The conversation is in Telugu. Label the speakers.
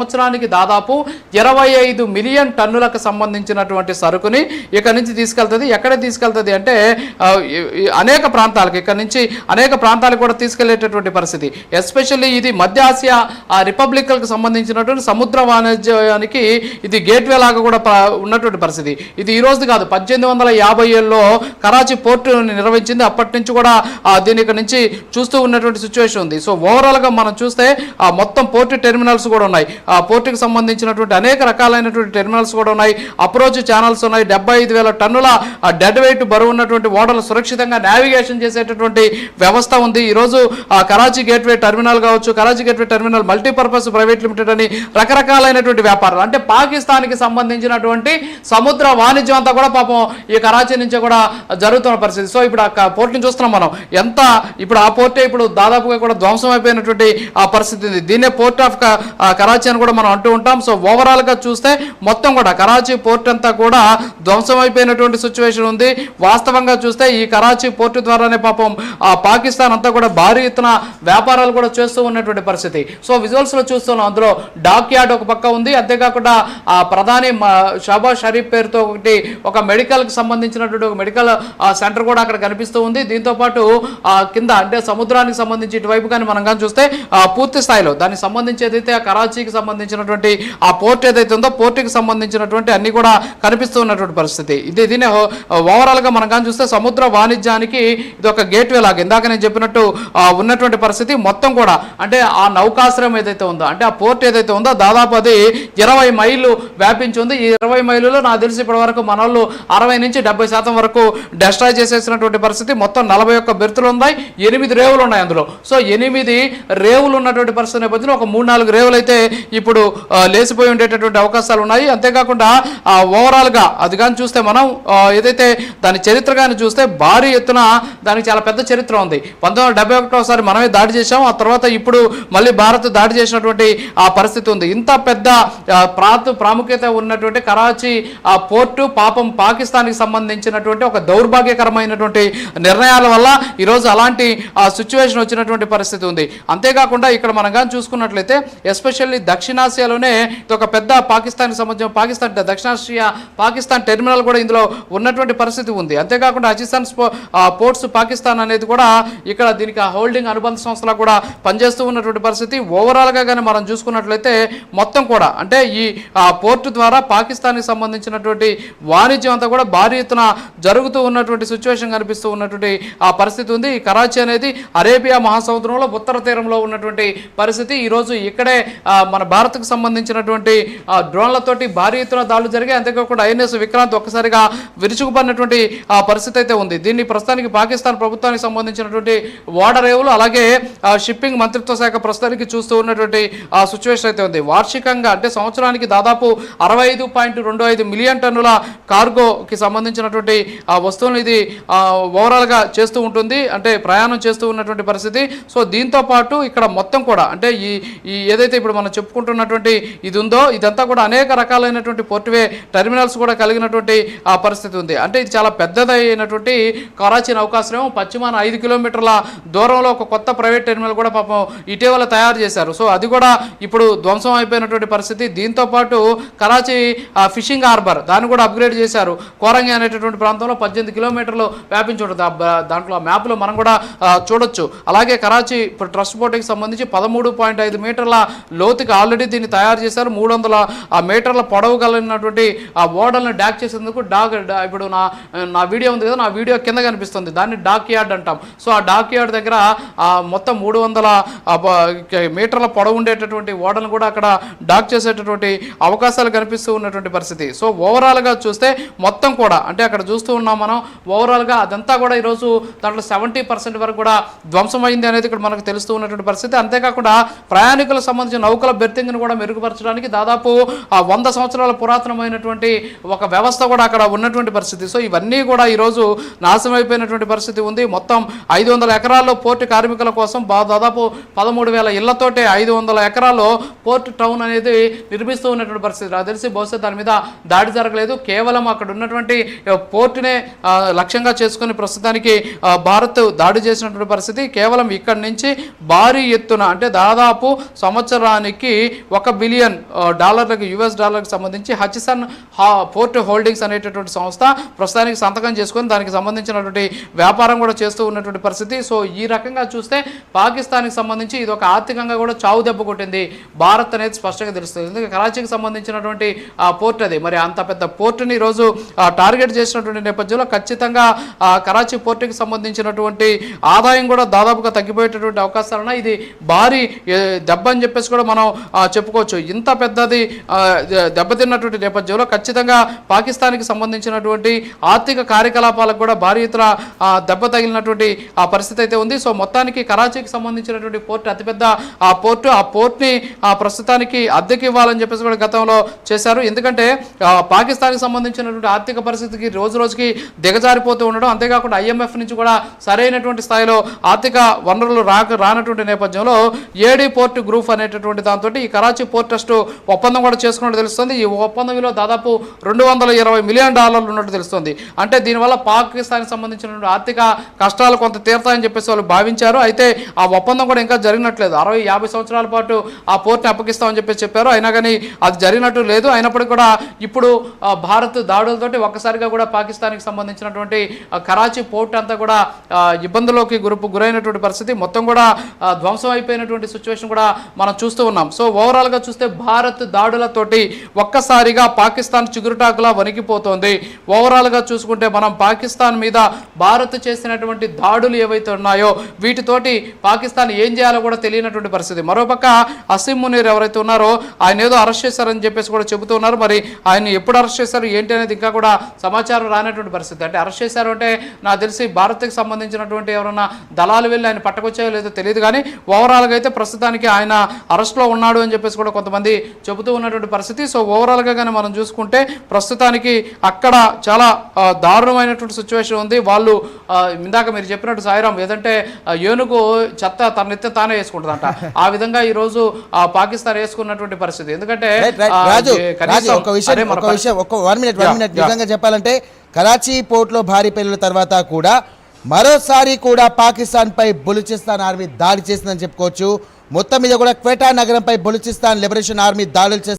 Speaker 1: సంవత్సరానికి దాదాపు ఇరవై ఐదు మిలియన్ టన్నులకు సంబంధించినటువంటి సరుకుని ఇక్కడ నుంచి తీసుకెళ్తుంది. ఎక్కడ తీసుకెళ్తుంది అంటే అనేక ప్రాంతాలకు ఇక్కడ నుంచి అనేక ప్రాంతాలకు కూడా తీసుకెళ్ళేటటువంటి పరిస్థితి. ఎస్పెషల్లీ ఇది మధ్య ఆసియా రిపబ్లిక్లకు సంబంధించినటువంటి సముద్ర వాణిజ్యానికి ఇది గేట్వే లాగా కూడా ఉన్నటువంటి పరిస్థితి. ఇది ఈ రోజు కాదు పద్దెనిమిది వందల యాభై ఏళ్ళలో కరాచీ పోర్టు నిర్వహించింది. అప్పటి నుంచి కూడా దీని ఇక్కడ నుంచి చూస్తూ ఉన్నటువంటి సిచ్యువేషన్ ఉంది. సో ఓవరాల్గా మనం చూస్తే ఆ మొత్తం పోర్టు టెర్మినల్స్ కూడా ఉన్నాయి. పోర్టుకి సంబంధించినటువంటి అనేక రకాలైనటువంటి టెర్మినల్స్ కూడా ఉన్నాయి. అప్రోచ్ ఛానల్స్ ఉన్నాయి. డెబ్బై ఐదు వేల టన్నుల డెడ్ వెయిట్ బరువు ఉన్నటువంటి ఓడలు సురక్షితంగా నావిగేషన్ చేసేటటువంటి వ్యవస్థ ఉంది. ఈరోజు కరాచీ గేట్వే టెర్మినల్ కావచ్చు Karachi gateway terminal multipurpose private limited అని రకరకాలైనటువంటి వ్యాపారాలు. అంటే పాకిస్తాన్కి సంబంధించినటువంటి సముద్ర వాణిజ్యం అంతా కూడా పాపం ఈ కరాచీ నుంచి కూడా జరుగుతున్న పరిస్థితి. సో ఇప్పుడు ఆ పోర్ట్ని చూస్తున్నాం మనం. ఎంత ఇప్పుడు ఆ పోర్టే ఇప్పుడు దాదాపుగా కూడా ధ్వంసం అయిపోయినటువంటి ఆ పరిస్థితి ఉంది. దీన్నే పోర్ట్ ఆఫ్ కరాచీ అని కూడా మనం అంటూ ఉంటాం. సో ఓవరాల్గా చూస్తే మొత్తం కూడా కరాచీ పోర్ట్ అంతా కూడా ధ్వంసం అయిపోయినటువంటి సిచ్యువేషన్ ఉంది. వాస్తవంగా చూస్తే ఈ కరాచీ పోర్టు ద్వారానే పాపం ఆ పాకిస్తాన్ అంతా కూడా భారీ ఎత్తున వ్యాపారాలు కూడా చేస్తూ ఉన్నటువంటి పరిస్థితి. సో విజువల్స్లో చూస్తున్నాం. అందులో డాక్ యార్డ్ ఒక పక్క ఉంది. అంతేకాకుండా ఆ ప్రధాని షాబాజ్ షరీఫ్ పేరుతో ఒకటి ఒక మెడికల్కి సంబంధించినటువంటి ఒక మెడికల్ సెంటర్ కూడా అక్కడ కనిపిస్తూ ఉంది. దీంతో పాటు కింద అంటే సముద్రానికి సంబంధించి ఇటువైపు కానీ మనం కానీ చూస్తే పూర్తి స్థాయిలో దానికి సంబంధించి ఏదైతే కరాచీకి కరాచీకి సంబంధించినటువంటి ఆ పోర్ట్ ఏదైతే ఉందో పోర్టుకి సంబంధించినటువంటి అన్ని కూడా కనిపిస్తూ ఉన్నటువంటి పరిస్థితి. ఇది దీని ఓవరాల్గా మనం కానీ చూస్తే సముద్ర వాణిజ్యానికి ఇది ఒక గేట్వే లాగా. ఇందాక నేను చెప్పినట్టు ఉన్నటువంటి పరిస్థితి మొత్తం కూడా అంటే ఆ నౌకాశ్రయం ఏదైతే ఉందో అంటే ఆ పోర్ట్ ఏదైతే ఉందో దాదాపు అది ఇరవై మైళ్ళు వ్యాపించి ఉంది. ఈ ఇరవై మైళ్ళలో నాకు తెలిసి ఇప్పటి వరకు మన వాళ్ళు అరవై నుంచి డెబ్బై శాతం వరకు డెస్ట్రాయ్ చేసేసినటువంటి పరిస్థితి మొత్తం నలభై ఒక్క బెర్తులు ఉన్నాయి ఎనిమిది రేవులు ఉన్నాయి అందులో. సో ఎనిమిది రేవులు ఉన్నటువంటి పరిస్థితి నేపథ్యంలో ఒక మూడు నాలుగు రేవులు అయితే ఇప్పుడు లేచిపోయి ఉండేటటువంటి అవకాశాలు ఉన్నాయి. అంతేకాకుండా ఓవరాల్గా అది కానీ చూస్తే మనం ఏదైతే దాని చరిత్ర కానీ చూస్తే భారీ ఎత్తున దానికి చాలా పెద్ద చరిత్ర ఉంది. పంతొమ్మిది వందల డెబ్బై ఒకటోసారి మనమే దాడి చేశాం ఆ తర్వాత ఇప్పుడు మళ్ళీ భారత్ దాడి చేసినటువంటి ఆ పరిస్థితి ఉంది. ఇంత పెద్ద ఆ, ప్రాంత ప్రాముఖ్యత ఉన్నటువంటి కరాచీ ఆ పోర్టు పాపం పాకిస్తాన్కి సంబంధించినటువంటి ఒక దౌర్భాగ్యకరమైనటువంటి నిర్ణయాల వల్ల ఈరోజు అలాంటి ఆ సిచ్యువేషన్ వచ్చినటువంటి పరిస్థితి ఉంది. అంతేకాకుండా ఇక్కడ మనం కానీ చూసుకున్నట్లయితే ఎస్పెషల్లీ దక్షిణ దక్షిణాసియాలోనే ఇది ఒక పెద్ద పాకిస్తాన్కి సంబంధించిన పాకిస్తాన్ దక్షిణాసియా పాకిస్తాన్ టెర్మినల్ కూడా ఇందులో ఉన్నటువంటి పరిస్థితి ఉంది. అంతేకాకుండా అజిస్తాన్ పోర్ట్స్ పాకిస్తాన్ అనేది కూడా ఇక్కడ దీనికి హోల్డింగ్ అనుబంధ సంస్థలా కూడా పనిచేస్తూ ఉన్నటువంటి పరిస్థితి. ఓవరాల్గా కానీ మనం చూసుకున్నట్లయితే మొత్తం కూడా అంటే ఈ పోర్ట్ పోర్టు ద్వారా పాకిస్తాన్కి సంబంధించినటువంటి వాణిజ్యం అంతా కూడా భారీ ఎత్తున జరుగుతూ ఉన్నటువంటి సిచ్యువేషన్ కనిపిస్తూ ఉన్నటువంటి ఆ పరిస్థితి ఉంది. ఈ కరాచీ అనేది అరేబియా మహాసముద్రంలో ఉత్తర తీరంలో ఉన్నటువంటి పరిస్థితి. ఈరోజు ఇక్కడే మన భారత్కు సంబంధించినటువంటి ఆ, డ్రోన్లతోటి భారీ ఎత్తున దాడులు జరిగాయి. అంతేకాకుండా ఐఎన్ఎస్ విక్రాంత్ ఒక్కసారిగా విరుచుకుపడినటువంటి ఆ పరిస్థితి అయితే ఉంది. దీన్ని ప్రస్తుతానికి పాకిస్తాన్ ప్రభుత్వానికి సంబంధించినటువంటి ఓడరేవులు అలాగే ఆ, షిప్పింగ్ మంత్రిత్వ శాఖ ప్రస్తుతానికి చూస్తూ ఉన్నటువంటి ఆ సిచ్యువేషన్ అయితే ఉంది. వార్షికంగా అంటే సంవత్సరానికి దాదాపు అరవై ఐదు పాయింట్ రెండు ఐదు మిలియన్ టన్నుల కార్గోకి సంబంధించినటువంటి ఆ వస్తువులను ఇది ఓవరాల్గా చేస్తూ ఉంటుంది. అంటే ప్రయాణం చేస్తూ ఉన్నటువంటి పరిస్థితి. సో దీంతో పాటు ఇక్కడ మొత్తం కూడా అంటే ఈ ఏదైతే ఇప్పుడు మనం చెప్పుకుంటున్నటువంటి ఇది ఉందో ఇదంతా కూడా అనేక రకాలైనటువంటి పోర్టువే టెర్మినల్స్ కూడా కలిగినటువంటి ఆ పరిస్థితి ఉంది. అంటే ఇది చాలా పెద్దదైనటువంటి కరాచీ నౌకాశ్రయం పశ్చిమాన ఐదు కిలోమీటర్ల దూరంలో ఒక కొత్త ప్రైవేట్ టెర్మినల్ కూడా పాపం ఇటీవల తయారు చేశారు. సో అది కూడా ఇప్పుడు ధ్వంసం అయిపోయినటువంటి పరిస్థితి. దీంతో పాటు కరాచీ ఫిషింగ్ హార్బర్ దాన్ని కూడా అప్గ్రేడ్ చేశారు. కోరంగి అనేటటువంటి ప్రాంతంలో పద్దెనిమిది కిలోమీటర్లు వ్యాపించి ఉంటుంది. దాంట్లో మ్యాప్లో మనం కూడా చూడొచ్చు. అలాగే కరాచీ ఇప్పుడు ట్రస్ట్ బోర్డుకి సంబంధించి పదమూడు పాయింట్ ఐదు మీటర్ల లోతుకి ఆల్రెడీ దీన్ని తయారు చేశారు. మూడు వందల ఆ మీటర్ల పొడవు కలిగినటువంటి ఆ ఓడల్ని డాక్ చేసేందుకు డాక్ ఇప్పుడు నా నా వీడియో ఉంది కదా నా వీడియో కింద కనిపిస్తుంది. దాన్ని డాక్ యార్డ్ అంటాం. సో ఆ డాక్ యార్డ్ దగ్గర ఆ మొత్తం మూడు వందల మీటర్ల పొడవు ఉండేటటువంటి ఓడలను కూడా అక్కడ డాక్ చేసేటటువంటి అవకాశాలు కనిపిస్తూ ఉన్నటువంటి పరిస్థితి. సో ఓవరాల్గా చూస్తే మొత్తం కూడా అంటే అక్కడ చూస్తూ ఉన్నాం మనం ఓవరాల్గా అదంతా కూడా ఈరోజు దాంట్లో సెవెంటీ పర్సెంట్ వరకు కూడా ధ్వంసమైంది అనేది ఇక్కడ మనకు తెలుస్తూ ఉన్నటువంటి పరిస్థితి. అంతేకాకుండా ప్రయాణికులకు సంబంధించిన నౌకల బెర్తింగ్ను కూడా మెరుగుపరచడానికి దాదాపు ఆ వంద సంవత్సరాల పురాతనమైనటువంటి ఒక వ్యవస్థ కూడా అక్కడ ఉన్నటువంటి పరిస్థితి. సో ఇవన్నీ కూడా ఈరోజు నాశనం అయిపోయినటువంటి పరిస్థితి ఉంది. మొత్తం ఐదు వందల ఎకరాల్లో పోర్టు కార్మికుల కోసం బా- దాదాపు పదమూడు వేల ఇళ్ళతోటే ఐదు వందల ఎకరాల్లో పోర్ట్ టౌన్ అనేది నిర్మిస్తూ ఉన్నటువంటి పరిస్థితి. నాకు తెలిసి బహుశా దాని మీద దాడి జరగలేదు. కేవలం అక్కడ ఉన్నటువంటి పోర్టునే లక్ష్యంగా చేసుకుని ప్రస్తుతానికి భారత్ దాడి చేసినటువంటి పరిస్థితి. కేవలం ఇక్కడి నుంచి భారీ ఎత్తున అంటే దాదాపు సంవత్సరానికి ఒక బిలియన్ డాలర్లకు యుఎస్ డాలర్లకు సంబంధించి హచిసన్ హా పోర్ట్ హోల్డింగ్స్ అనేటటువంటి సంస్థ ప్రస్తుతానికి సంతకం చేసుకొని దానికి సంబంధించినటువంటి వ్యాపారం కూడా చేస్తూ ఉన్నటువంటి పరిస్థితి. సో ఈ రకంగా చూస్తే పాకిస్తాన్కి సంబంధించి ఇది ఒక ఆర్థికంగా కూడా చావు దెబ్బ కొట్టింది. భారత్ అనేది స్పష్టంగా తెలుస్తుంది. ఎందుకంటే కరాచీకి సంబంధించినటువంటి పోర్ట్ అది. మరి అంత పెద్ద పోర్టుని ఈరోజు టార్గెట్ చేసినటువంటి నేపథ్యంలో ఖచ్చితంగా కరాచీ పోర్టుకి సంబంధించినటువంటి ఆదాయం కూడా దాదాపుగా తగ్గిపోయేటటువంటి అవకాశాలు ఇది భారీ దెబ్బ అని చెప్పేసి కూడా మనం చెప్పుకోవచ్చు. ఇంత పెద్దది దెబ్బతిన్నటువంటి నేపథ్యంలో ఖచ్చితంగా పాకిస్తాన్కి సంబంధించినటువంటి ఆర్థిక కార్యకలాపాలకు కూడా భారీ ఎత్తున దెబ్బ తగిలినటువంటి ఆ పరిస్థితి అయితే ఉంది. సో మొత్తానికి కరాచీకి సంబంధించినటువంటి పోర్ట్ అతిపెద్ద ఆ పోర్టు ఆ పోర్ట్ని ఆ ప్రస్తుతానికి అద్దెకి ఇవ్వాలని చెప్పేసి కూడా గతంలో చేశారు. ఎందుకంటే పాకిస్తాన్కి సంబంధించినటువంటి ఆర్థిక పరిస్థితికి రోజు రోజుకి దిగజారిపోతూ ఉండడం అంతేకాకుండా ఐఎంఎఫ్ నుంచి కూడా సరైనటువంటి స్థాయిలో ఆర్థిక వనరులు రాక రానటువంటి నేపథ్యంలో ఏడీ పోర్ట్ గ్రూప్ అనేటటువంటి దాంతో ఈ కరాచీ పోర్ట్ ట్రస్ట్ ఒప్పందం కూడా చేసుకున్నట్టు తెలుస్తుంది. ఈ ఒప్పందం విలువ దాదాపు రెండు వందల ఇరవై మిలియన్ డాలర్లు ఉన్నట్టు తెలుస్తుంది. అంటే దీనివల్ల పాకిస్తాన్కి సంబంధించినటువంటి ఆర్థిక కష్టాలు కొంత తీరుతాయని చెప్పేసి వాళ్ళు భావించారు. అయితే ఆ ఒప్పందం కూడా ఇంకా జరిగినట్లేదు. అరవై యాభై సంవత్సరాల పాటు ఆ పోర్ట్ని అప్పగిస్తామని చెప్పేసి చెప్పారు. అయినా కానీ అది జరిగినట్టు లేదు. అయినప్పటికీ కూడా ఇప్పుడు భారత్ దాడులతోటి ఒక్కసారిగా కూడా పాకిస్తాన్కి సంబంధించినటువంటి కరాచీ పోర్ట్ అంతా కూడా ఇబ్బందులోకి ఇబ్బందుల్లోకి గురుపు గురైనటువంటి పరిస్థితి. మొత్తం కూడా ధ్వంసం అయిపోయినటువంటి సిచ్యువేషన్ కూడా మనం చూస్తూ ఉన్నాం. సో ఓవరాల్గా చూస్తే భారత్ దాడులతోటి ఒక్కసారిగా పాకిస్తాన్ చిగురుటాకులా వణికిపోతోంది. ఓవరాల్గా చూసుకుంటే మనం పాకిస్తాన్ మీద భారత్ చేసినటువంటి దాడులు ఏవైతే ఉన్నాయో వీటితోటి పాకిస్తాన్ ఏం చేయాలో కూడా తెలియనటువంటి పరిస్థితి. మరోపక్క అసీం మునీర్ ఎవరైతే ఉన్నారో ఆయన ఏదో అరెస్ట్ చేశారని చెప్పేసి కూడా చెబుతూ ఉన్నారు. మరి ఆయన ఎప్పుడు అరెస్ట్ చేశారు ఏంటి అనేది ఇంకా కూడా సమాచారం రానటువంటి పరిస్థితి. అంటే అరెస్ట్ చేశారు అంటే నాకు తెలిసి భారత్కి సంబంధించినటువంటి ఎవరైనా దళాలు వెళ్ళి ఆయన పట్టకొచ్చాయో లేదో తెలియదు. కానీ ఓవరాల్గా అయితే ప్రస్తుతానికి ఆయన అరెస్ట్లో ఉన్నాడు. అని చెప్పేసి కూడా కొంతమంది చెబుతూ ఉన్నటువంటి పరిస్థితి. సో ఓవరాల్గా కానీ మనం చూసుకుంటే ప్రస్తుతానికి అక్కడ చాలా దారుణమైనటువంటి సిచ్యువేషన్ ఉంది. వాళ్ళు ఇందాక మీరు చెప్పినట్టు సాయిరాం ఏదంటే ఏనుగు చెత్త తన ఎత్తే తానే వేసుకుంటుందంట. ఆ విధంగా ఈ రోజు పాకిస్తాన్ వేసుకున్నటువంటి పరిస్థితి. ఎందుకంటే
Speaker 2: ఒక విషయం ఒక విషయం ఒక వన్ మినిట్ వన్ మినిట్. నిజంగా చెప్పాలంటే కరాచీ పోర్ట్లో భారీ పేలుల తర్వాత కూడా మరోసారి కూడా పాకిస్తాన్ పై బలుచిస్తాన్ ఆర్మీ దాడి చేసిందని చెప్పుకోవచ్చు. మొత్తం మీద కూడా క్వెటా నగరంపై బలుచిస్తాన్ లిబరేషన్ ఆర్మీ దాడులు